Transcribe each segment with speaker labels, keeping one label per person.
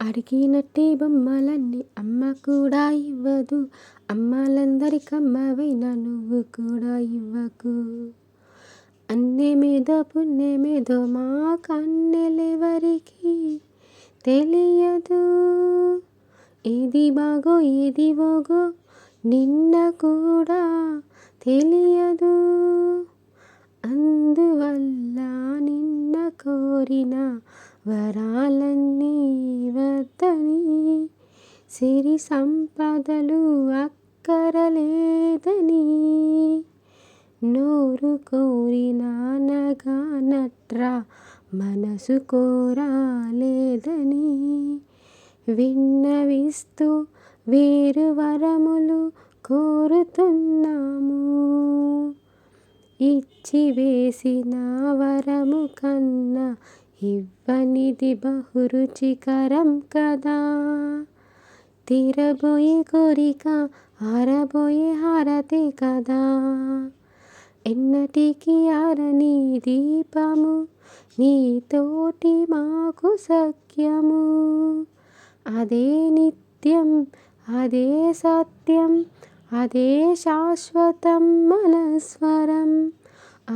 Speaker 1: అడిగినట్టే బొమ్మలన్నీ అమ్మ కూడా ఇవ్వదు. అమ్మలందరికమ్మవైన నువ్వు కూడా ఇవ్వకు. అన్నేమేదో పుణ్యమేదో మా కన్నెలెవరికి తెలియదు. ఏది బాగో ఏది ఓగో నిన్న కూడా తెలియదు. అందువల్ల నిన్న కోరిన వరాలన్నీ వద్దని సిరి సంపదలు అక్కరలేదని నోరు కోరినానగా నట్రా మనసు కోరాలేదని విన్నవిస్తూ వేరు వరములు కోరుతున్నాము. ఇచ్చి వేసిన వరము కన్నా ఇవ్వనిది బహురుచికరం కదా. తీరబోయే కోరిక ఆరబోయే హారతి కదా. ఎన్నటికీ ఆరని దీపము నీతోటి మాకు సఖ్యము. అదే నిత్యం అదే సత్యం అదే శాశ్వతం మనస్వరం.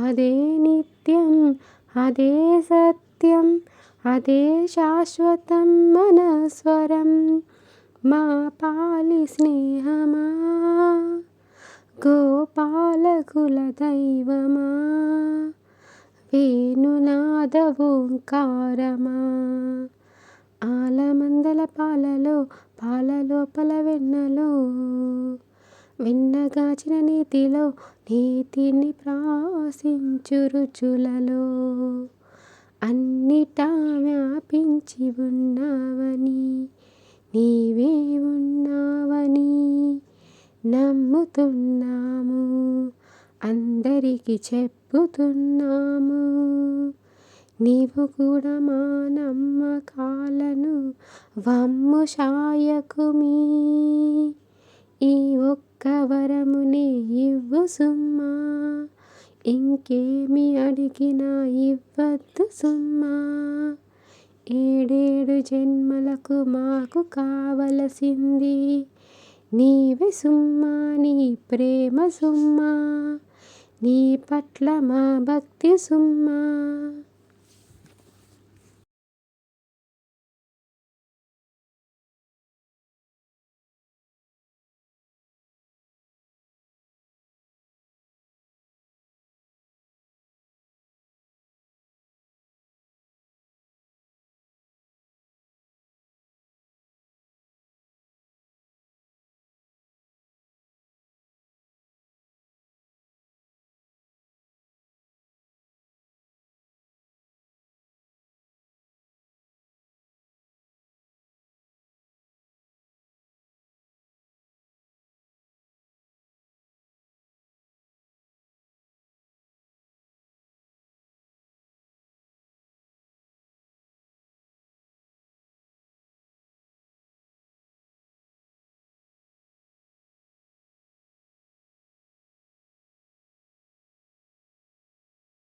Speaker 1: అదే నిత్యం అదే సత్యం. అదే శాశ్వతం మనస్వరం మా పాలి స్నేహమా? గోపాలకుల దైవమా? వేణునాద ఓంకారమా? ఆలమందల పాలలో పాల లోపల వెన్నలో. వెన్నగాచిన నీతిలో నీతిని ప్రాసించు రుచులలో. అన్నిటా వ్యాపించి ఉన్నావని నీవే ఉన్నావని నమ్ముతున్నాము అందరికీ చెప్పుతున్నాము. నీవు కూడా మా నమ్మకాలను వమ్ము షాయకుమీ ఈ ఒక్క వరమునే ఇవ్వు సుమ్మా. ఇంకేమి అడిగినా ఇవ్వద్దు సుమ్మా ఏడేడు జన్మలకు మాకు కావలసింది నీవే సుమ్మా నీ ప్రేమ సుమ్మా నీ పట్ల మా భక్తి సుమ్మా